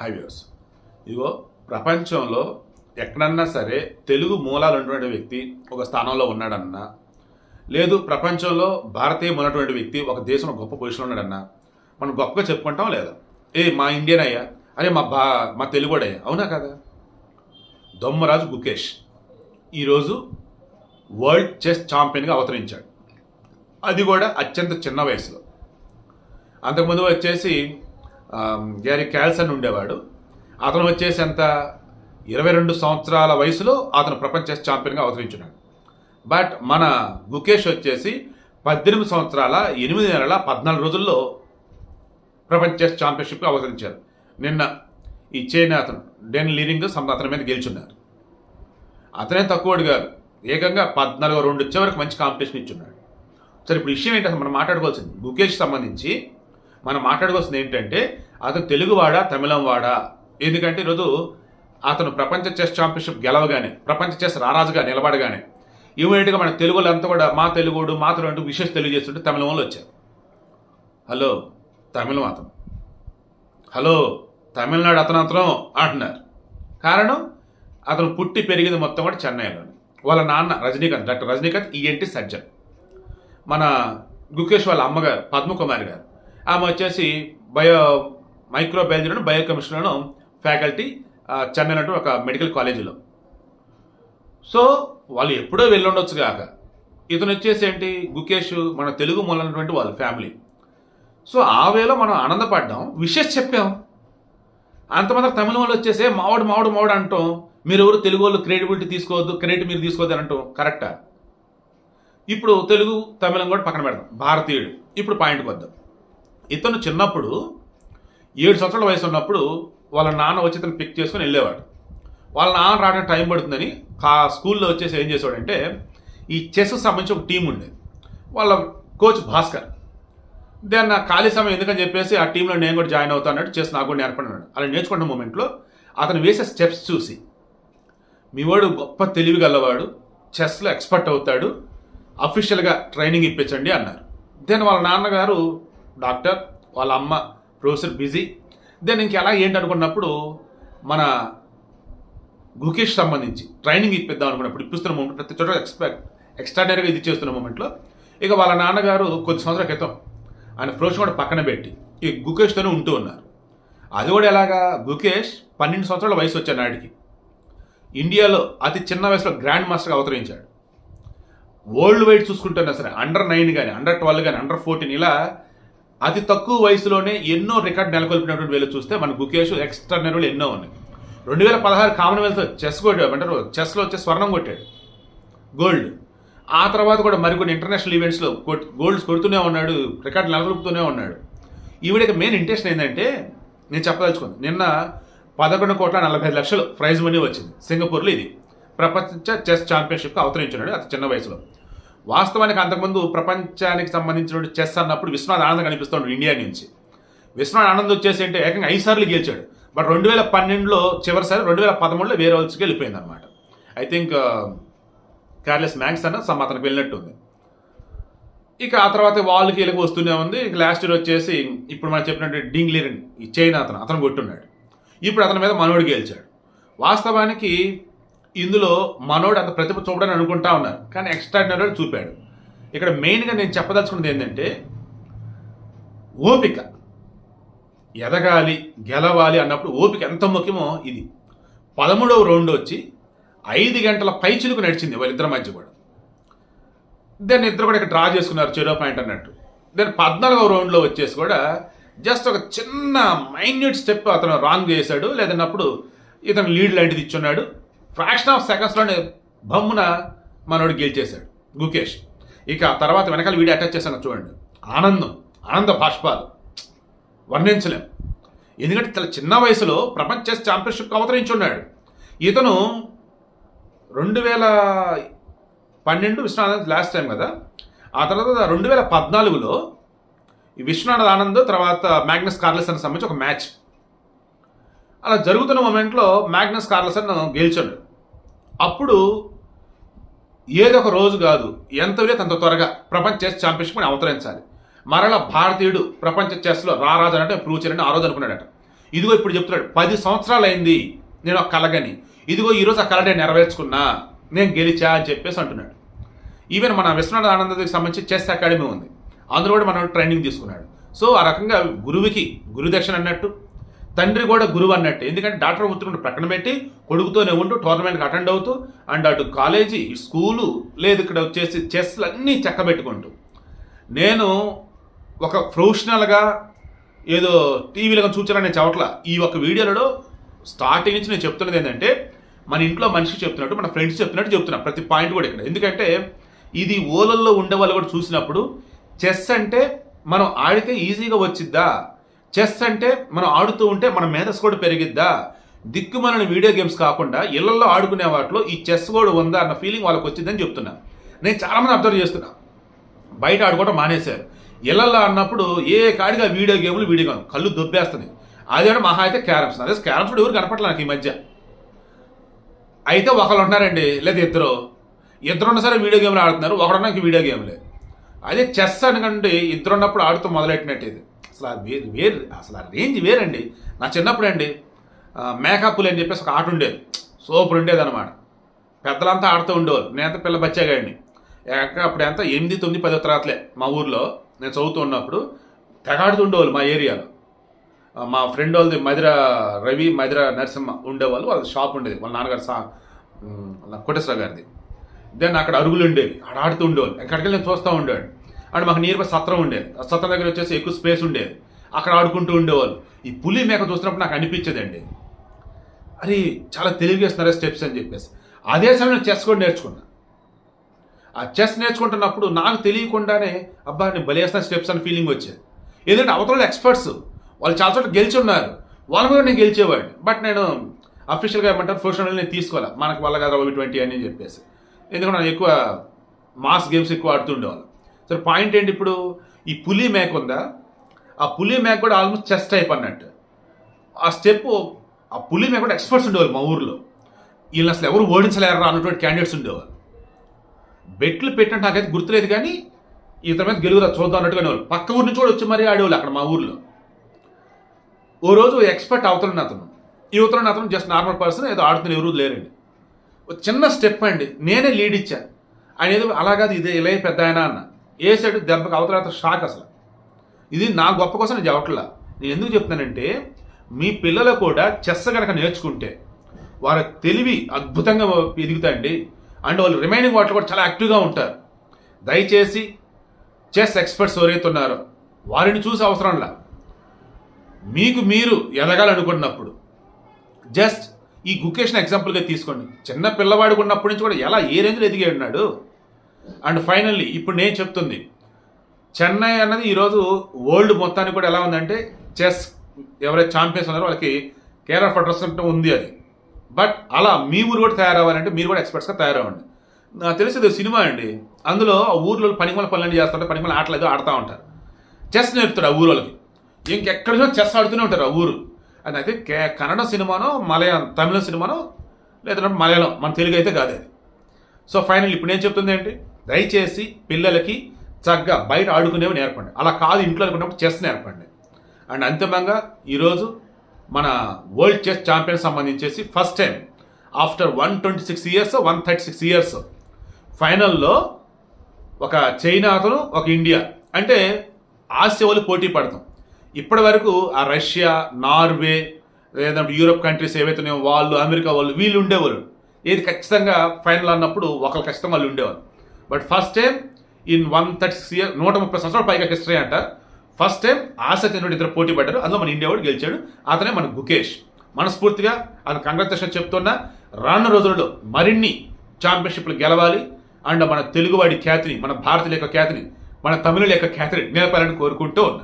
Highways. ఇదిగో ప్రపంచంలో ఎక్కడన్నా సరే తెలుగు మూలాలు ఉన్నటువంటి వ్యక్తి ఒక స్థానంలో ఉన్నాడన్నా లేదు ప్రపంచంలో భారతీయ ఉన్నటువంటి వ్యక్తి ఒక దేశంలో గొప్ప పొజిషన్లో ఉన్నాడన్నా మనం గొప్పగా చెప్పుకుంటాం లేదా? ఏ మా ఇండియన్ అయ్యా అరే మా బా మా తెలుగుడయ్యా అవునా కదా? దొమ్మరాజు గుకేష్ ఈరోజు వరల్డ్ చెస్ ఛాంపియన్గా అవతరించాడు. అది కూడా అత్యంత చిన్న వయసులో. అంతకుముందు వచ్చేసి గ్యారీ క్యాల్సన్ ఉండేవాడు. అతను వచ్చేసి అంత ఇరవై రెండు సంవత్సరాల వయసులో అతను ప్రపంచ చెస్ ఛాంపియన్గా అవతరించున్నాడు. బట్ మన గుకేష్ వచ్చేసి పద్దెనిమిది సంవత్సరాల ఎనిమిది నెలల పద్నాలుగు రోజుల్లో ప్రపంచ చెస్ ఛాంపియన్షిప్ అవతరించారు. నిన్న ఈ చైనా అతను డెన్ లీరింగ్ సమ్ అతని మీద గెలుచున్నారు. అతనే తక్కువడు గారు ఏకంగా పద్నాలుగు రెండు వచ్చే వరకు మంచి కాంపిటీషన్ ఇచ్చున్నాడు. సరే ఇప్పుడు విషయం ఏంటంటే మనం మాట్లాడుకోవాల్సింది గుకేష్ సంబంధించి మనం మాట్లాడుకోవాల్సింది ఏంటంటే అతను తెలుగువాడా తమిళం వాడా ఎందుకంటే ఈరోజు అతను ప్రపంచ చెస్ ఛాంపియన్షిప్ గెలవగానే ప్రపంచ చెస్ రారాజుగా నిలబడగానే ఇమీడియట్గా మన తెలుగులో అంతా కూడా మా తెలుగుడు మా తెలుగు అంటూ విశేష తెలియజేస్తుంటే తమిళం వాళ్ళు వచ్చారు. హలో తమిళం అతను. హలో తమిళనాడు అతను అతను అంటున్నారు. కారణం అతను పుట్టి పెరిగింది మొత్తం కూడా చెన్నైలోని. వాళ్ళ నాన్న Rajinikanth doctor Rajinikanth ENT surgeon. మన గుకేష్ వాళ్ళ అమ్మగారు పద్మకుమారి గారు. ఆమె వచ్చేసి బయో మైక్రోబయాలజీలోను బయోకెమిస్ట్రీలోను ఫ్యాకల్టీ ఆ, చెన్నైలో ఒక మెడికల్ కాలేజీలో. సో వాళ్ళు ఎప్పుడో వెళ్ళుండొచ్చు కాక ఇతను వచ్చేసి ఏంటి? గుకేష్ మన తెలుగు మూలైనటువంటి వాళ్ళ ఫ్యామిలీ. సో ఆ వేలో మనం ఆనందపడ్డాం విషెస్ చెప్పాం. అంతమంది తమిళ వాళ్ళు వచ్చేసే మావాడు మావాడు మావాడు అంటాం. మీరు ఎవరు తెలుగు వాళ్ళు క్రెడిబిలిటీ తీసుకోవద్దు క్రెడిట్ మీరు తీసుకోవద్దు అని అంటాం. కరెక్టా? ఇప్పుడు తెలుగు తమిళం కూడా పక్కన పెడదాం. భారతీయుడు. ఇప్పుడు పాయింట్కి వద్దాం. ఇతను చిన్నప్పుడు ఏడు సంవత్సరాల వయసు ఉన్నప్పుడు వాళ్ళ నాన్న వచ్చి ఇతను పిక్ చేసుకుని వెళ్ళేవాడు. వాళ్ళ నాన్న రావడానికి టైం పడుతుందని ఆ స్కూల్లో వచ్చేసి ఏం చేసేవాడంటే ఈ చెస్ సంబంధించి ఒక టీం ఉండేది వాళ్ళ కోచ్ భాస్కర్. దెన్ నా ఖాళీ సమయం ఎందుకని చెప్పేసి ఆ టీంలో నేను కూడా జాయిన్ అవుతా అన్నట్టు చేసి నాకు కూడా నేర్పడినాడు అలా నేర్చుకున్న మూమెంట్లో అతను వేసే స్టెప్స్ చూసి మీ వాడు గొప్ప తెలివి గలవాడు చెస్లో ఎక్స్పర్ట్ అవుతాడు అఫీషియల్గా ట్రైనింగ్ ఇప్పించండి అన్నారు. దెన్ వాళ్ళ నాన్నగారు డాక్టర్ వాళ్ళ అమ్మ ప్రొఫెసర్ బిజీ. దెన్ ఇంకెలా ఏంటి అనుకున్నప్పుడు మన గుకేష్ సంబంధించి ట్రైనింగ్ ఇప్పిద్దాం అనుకున్నప్పుడు ఇప్పిస్తున్న మూమెంట్ ప్రతి చోట ఎక్స్పెక్ట్ ఎక్స్ట్రాడనరీగా ఇది చేస్తున్న మూమెంట్లో ఇక వాళ్ళ నాన్నగారు కొద్ది సంవత్సరాల క్రితం ఆయన ప్రొఫెషన్ కూడా పక్కన పెట్టి ఈ గుకేష్తోనే ఉంటూ ఉన్నారు. అది కూడా ఎలాగా గుకేష్ పన్నెండు సంవత్సరాల వయసు వచ్చే నాటికి ఇండియాలో అతి చిన్న వయసులో గ్రాండ్ మాస్టర్గా అవతరించాడు. వరల్డ్ వైడ్ చూసుకుంటున్నా సరే అండర్ నైన్ కానీ అండర్ ట్వెల్వ్ కానీ అండర్ ఫోర్టీన్ ఇలా అతి తక్కువ వయసులోనే ఎన్నో రికార్డ్ నెలకొల్పినటువంటి వేలు చూస్తే మన గుకేష్ ఎక్స్ట్రానరీలు ఎన్నో ఉన్నాయి. రెండు వేల పదహారు కామన్వెల్త్ చెస్ కొట్టాడు అంటారు చెస్లో వచ్చి స్వర్ణం కొట్టాడు. గోల్డ్ ఆ తర్వాత కూడా మరికొన్ని ఇంటర్నేషనల్ ఈవెంట్స్లో గోల్డ్స్ కొడుతూనే ఉన్నాడు రికార్డు నెలకొల్పుతూనే ఉన్నాడు. ఈవిడకి మెయిన్ ఇంట్రెస్ట్ ఏంటంటే నేను చెప్పదలుచుకుంది నిన్న పదకొండు కోట్ల నలభై ఐదు లక్షలు ప్రైజ్ మనీ వచ్చింది. సింగపూర్లో ఇది. ప్రపంచ చెస్ ఛాంపియన్షిప్కి అవతరించున్నాడు అతి చిన్న వయసులో. వాస్తవానికి అంతకుముందు ప్రపంచానికి సంబంధించిన చెస్ అన్నప్పుడు విశ్వనాథ్ ఆనంద్ కనిపిస్తున్నాడు ఇండియా నుంచి. విశ్వనాథ్ ఆనంద్ వచ్చేసి అంటే ఏకంగా ఐదు సార్లు గెలిచాడు. బట్ రెండు వేల పన్నెండులో చివరిసారి రెండు వేల పదమూడులో వేరే వాళ్ళకి వెళ్ళిపోయింది అనమాట I think Carlos uh, Max అన్న సమ్ అతనికి వెళ్ళినట్టు ఉంది ఇక ఆ తర్వాత వాళ్ళకి వీళ్ళకి వస్తూనే ఉంది. ఇక లాస్ట్ ఇయర్ వచ్చేసి ఇప్పుడు మనం చెప్పినట్టు డింగ్ లిరిన్ ఈ చైనా అతను అతను కొట్టున్నాడు. ఇప్పుడు అతని మీద మనోడు గెలిచాడు. వాస్తవానికి ఇందులో మనోడు అంత ప్రతిభ చూపడని అనుకుంటా ఉన్నారు కానీ ఎక్స్ట్రాడినరీ చూపాడు. ఇక్కడ మెయిన్గా నేను చెప్పదలుచుకున్నది ఏంటంటే ఓపిక. ఎదగాలి గెలవాలి అన్నప్పుడు ఓపిక ఎంత ముఖ్యమో ఇది. పదమూడవ రౌండ్ వచ్చి ఐదు గంటల పైచులకు నడిచింది వాళ్ళిద్దరి మధ్య కూడా. దెన్ ఇద్దరు కూడా ఇక్కడ డ్రా చేసుకున్నారు చెరో పాయింట్ అన్నట్టు. దెన్ పద్నాలుగవ రౌండ్లో వచ్చేసి కూడా జస్ట్ ఒక చిన్న మైన్యూట్ స్టెప్ అతను రాంగ్ చేశాడు. లేదన్నప్పుడు ఇతను లీడ్ లాంటిది ఇచ్చున్నాడు. ఫ్రాక్షన్ ఆఫ్ సెకండ్స్లోనే బమ్మున మనోడు గెలిచేశాడు. గుకేష్. ఇక ఆ తర్వాత వెనకాల వీడియో అటాచ్ చేశాను చూడండి. ఆనందం ఆనంద భాష్పాలు. వర్ణించలేం. ఎందుకంటే తన చిన్న వయసులో ప్రపంచ చెస్ ఛాంపియన్షిప్ అవతరించున్నాడు. ఇతను రెండు వేల పన్నెండు విశ్వనాథ్ లాస్ట్ టైం కదా? ఆ తర్వాత రెండు వేల పద్నాలుగులో ఈ విశ్వనాథ్ ఆనంద్ తర్వాత మ్యాగ్నస్ కార్లసన్ సంబంధించి ఒక మ్యాచ్. అలా జరుగుతున్న మూమెంట్లో మ్యాగ్నస్ కార్లసన్ గెలిచాడు. అప్పుడు ఏదో ఒక రోజు కాదు ఎంత వీలైతే అంత త్వరగా ప్రపంచ చెస్ ఛాంపియన్షిప్ని అవతరించాలి. మరలా భారతీయుడు ప్రపంచ చెస్లో రారాజు అంటే ప్రూవ్ చేయాలని ఆ రోజు అనుకున్నాడట. ఇదిగో ఇప్పుడు చెప్తున్నాడు పది సంవత్సరాలు అయింది నేను ఒక కలగని. ఇదిగో ఈరోజు ఆ కళ నేను నెరవేర్చుకున్నా నేను గెలిచా అని చెప్పేసి అంటున్నాడు. ఈవెన్ మన విశ్వనాథ ఆనందకి సంబంధించి చెస్ అకాడమీ ఉంది. అందులో కూడా మనం ట్రైనింగ్ తీసుకున్నాడు. సో ఆ రకంగా గురువుకి గురుదక్షిణ అన్నట్టు తండ్రి కూడా గురువు అన్నట్టు. ఎందుకంటే డాక్టర్ ఉత్తరం ప్రక్కన పెట్టి కొడుకుతోనే ఉంటూ టోర్నమెంట్కి అటెండ్ అవుతూ అండ్ అటు కాలేజీ స్కూలు లేదు ఇక్కడ వచ్చేసి చెస్లు అన్నీ చక్కబెట్టుకుంటూ. నేను ఒక ప్రొఫెషనల్గా ఏదో టీవీలో చూచాలని నేను ఈ ఒక వీడియోలో స్టార్టింగ్ నుంచి నేను చెప్తున్నది ఏంటంటే మన ఇంట్లో మనిషి చెప్తున్నట్టు మన ఫ్రెండ్స్ చెప్తున్నట్టు చెప్తున్నా ప్రతి పాయింట్ కూడా ఇక్కడ. ఎందుకంటే ఇది ఓలల్లో ఉండే వాళ్ళు కూడా చూసినప్పుడు చెస్ అంటే మనం ఆడితే ఈజీగా వచ్చిద్దా? చెస్ అంటే మనం ఆడుతూ ఉంటే మన మేధస్సు కూడా పెరిగిద్దా? దిక్కుమాలిన వీడియో గేమ్స్ కాకుండా ఇళ్ళలో ఆడుకునే వాటిలో ఈ చెస్ కూడా ఉందా అన్న ఫీలింగ్ వాళ్ళకి వచ్చిందని చెప్తున్నా. నేను చాలామంది అబ్జర్వ్ చేస్తున్నా. బయట ఆడుకోవడం మానేశారు. ఇళ్ళలో అన్నప్పుడు ఏ కాడిగా వీడియో గేమ్లు వీడియో గేమ్ కళ్ళు దొబ్బేస్తున్నాయి. అది కూడా మహా అయితే క్యారమ్స్. అదే క్యారమ్స్ కూడా ఎవరు కనపట్లే నాకు ఈ మధ్య. అయితే ఒకళ్ళు ఉన్నారండి లేదా ఇద్దరు. ఇద్దరు ఉన్నా సరే వీడియో గేమ్లు ఆడుతున్నారు ఒకడున్నా వీడియో గేమ్లే అదే చెస్ అనకండి ఇద్దరు ఉన్నప్పుడు ఆడుతూ మొదలెట్టినట్టు ఇది. అసలు వేరు వేరు. అసలు ఆ రేంజ్ వేరండి. నా చిన్నప్పుడు అండి మేకప్లు అని చెప్పేసి ఒక ఆట ఉండేది సూపర్ ఉండేది అనమాట పెద్దలంతా ఆడుతూ ఉండేవారు నేనంతా పిల్ల బచ్చాగాడిని. అప్పుడు ఎంత? ఎనిమిది తొమ్మిది పదో తరగతులే మా ఊర్లో. నేను చదువుతూ ఉన్నప్పుడు తెగాడుతూ ఉండేవాళ్ళు మా ఏరియాలో. మా ఫ్రెండ్ వాళ్ళది మధుర రవి మధుర నరసింహ ఉండేవాళ్ళు. వాళ్ళ షాప్ ఉండేది. వాళ్ళ నాన్నగారు సా వాళ్ళ కోటేశ్వర గారిది. దెన్ అక్కడ అరుగులు ఉండేవి. ఆడ ఆడుతూ ఉండేవాళ్ళు. ఎక్కడికి నేను చూస్తూ ఉండేవాడు అండ్ మాకు నియర్ బై సత్రం ఉండేది సత్రం దగ్గర వచ్చేసి ఎక్కువ స్పేస్ ఉండేది అక్కడ ఆడుకుంటూ ఉండేవాళ్ళు. ఈ పులి మేక చూసినప్పుడు నాకు అనిపించేదండి. అరే చాలా తెలివిగేస్తున్నారా స్టెప్స్ అని చెప్పేసి. అదే సమయంలో చెస్ కూడా నేర్చుకున్నా. ఆ చెస్ నేర్చుకుంటున్నప్పుడు నాకు తెలియకుండానే అబ్బా నేను బలేసిన స్టెప్స్ అని ఫీలింగ్ వచ్చేది. ఎందుకంటే అవతల ఎక్స్పర్ట్స్ వాళ్ళు చాలా చోట్ల గెలిచి ఉన్నారు. వాళ్ళు కూడా నేను గెలిచేవాడిని. బట్ నేను అఫీషియల్గా ఏమంటారు ప్రొఫెషనల్ నేను తీసుకోవాలి మనకు వల్ల కదా ఓవి ట్వంటీ అని చెప్పేసి. ఎందుకంటే నేను ఎక్కువ మాస్ గేమ్స్ ఎక్కువ ఆడుతుండేవాళ్ళు సరే పాయింట్ ఏంటి ఇప్పుడు? ఈ పులి మేక ఉందా? ఆ పులి మేక కూడా ఆల్మోస్ట్ చెస్ టైప్ అన్నట్టు. ఆ స్టెప్ ఆ పులి మేక కూడా ఎక్స్పర్ట్స్ ఉండేవాళ్ళు మా ఊర్లో. వీళ్ళని అసలు ఎవరు ఓడించలేరా అన్నటువంటి క్యాండిడేట్స్ ఉండేవాళ్ళు. బెట్లు పెట్టినట్టు నాకైతే గుర్తులేదు కానీ ఇతని మీద గెలుగురా చూద్దాం అన్నట్టుగా వాళ్ళు పక్క ఊరి నుంచి కూడా వచ్చి మరీ ఆడేవాళ్ళు అక్కడ మా ఊర్లో. ఓ రోజు ఎక్స్పర్ట్ అవతలని అతను. ఈ ఉత్తరం అతను జస్ట్ నార్మల్ పర్సన్ ఏదో ఆడుతున్న ఎవరు లేరండి. ఒక చిన్న స్టెప్ అండి. నేనే లీడ్ ఇచ్చా. ఆయన ఏదో అలాగాదు ఇదే ఇలా పెద్ద ఆయన అన్న. వేసాడు దెబ్బకి అవతల అతను షాక్ అసలు. ఇది నా గొప్ప కోసం నేను చెప్పట్లా. నేను ఎందుకు చెప్తున్నానంటే మీ పిల్లలు కూడా చెస్ కనుక నేర్చుకుంటే వారి తెలివి అద్భుతంగా ఎదుగుతాయండి. అండ్ వాళ్ళు రిమైనింగ్ వాటిలో కూడా చాలా యాక్టివ్గా ఉంటారు. దయచేసి చెస్ ఎక్స్పర్ట్స్ ఎవరైతే ఉన్నారో వారిని చూసి అవసరంలా మీకు మీరు ఎదగాలనుకున్నప్పుడు జస్ట్ ఈ గుకేషన్ ఎగ్జాంపుల్గా తీసుకోండి. చిన్న పిల్లవాడికి ఉన్నప్పటి నుంచి కూడా ఎలా ఏ రేంజ్లో ఎదిగి ఉన్నాడు అండ్ ఫైనల్లీ ఇప్పుడు నేను చెప్తుంది చెన్నై అన్నది ఈరోజు వరల్డ్ మొత్తానికి కూడా ఎలా ఉందంటే చెస్ ఎవరైతే ఛాంపియన్స్ ఉన్నారో వాళ్ళకి కేరళ ఫెడరేషన్ ఉంది అది. బట్ అలా మీ ఊరు కూడా తయారవ్వాలంటే మీరు కూడా ఎక్స్పర్ట్స్గా తయారవ్వండి. నాకు తెలిసేది సినిమా అండి అందులో ఆ ఊర్లో పనిమల పనులన్నీ చేస్తుంటే పనిమల ఆటలు ఏదో ఆడుతూ ఉంటారు. చెస్ నేర్పుతారు ఆ ఊరు వాళ్ళకి. ఇంకెక్కడ చెస్ ఆడుతూనే ఉంటారు ఆ ఊరు. అది అయితే కే కన్నడ సినిమానో మలయాళం తమిళ సినిమానో లేదంటే మలయాళం మన తెలుగు అయితే కాదు అది. సో ఫైనల్ ఇప్పుడు నేను చెప్తుంది ఏంటి దయచేసి పిల్లలకి చక్కగా బయట ఆడుకునేవి నేర్పండి. అలా కాదు ఇంట్లో అనుకున్నప్పుడు చెస్ నేర్పండి. అండ్ అంతిమంగా ఈరోజు మన world chess champion సంబంధించేసి first time after one twenty six years one thirty six years ఫైనల్లో ఒక చైనా అతను ఒక ఇండియా. అంటే ఆసియా వాళ్ళు పోటీ పడతాం. ఇప్పటి వరకు ఆ రష్యా నార్వే లేదంటే యూరోప్ కంట్రీస్ ఏవైతే ఉన్నాయో వాళ్ళు అమెరికా వాళ్ళు వీళ్ళు ఉండేవాళ్ళు. ఏది ఖచ్చితంగా ఫైనల్ అన్నప్పుడు ఒకరు ఖచ్చితంగా వాళ్ళు ఉండేవారు but first time in one thirty year నూట ముప్పై సంవత్సరాల పైగా హిస్టరీ అంట. ఫస్ట్ టైం ఆశ చెందిన ఇద్దరు పోటీ పడ్డారు. అందులో మన ఇండియా వాడు గెలిచాడు. అతనే మన గుకేష్. మనస్ఫూర్తిగా అతను కంగ్రాచులేషన్ చెప్తున్నా. రానున్న రోజుల్లో మరిన్ని ఛాంపియన్షిప్లు గెలవాలి. అండ్ మన తెలుగువాడి ఖ్యాతిని మన భారతీయుల యొక్క ఖ్యాతిని మన తమిళుల యొక్క ఖ్యాతిని నిలపాలని కోరుకుంటూ ఉన్నా.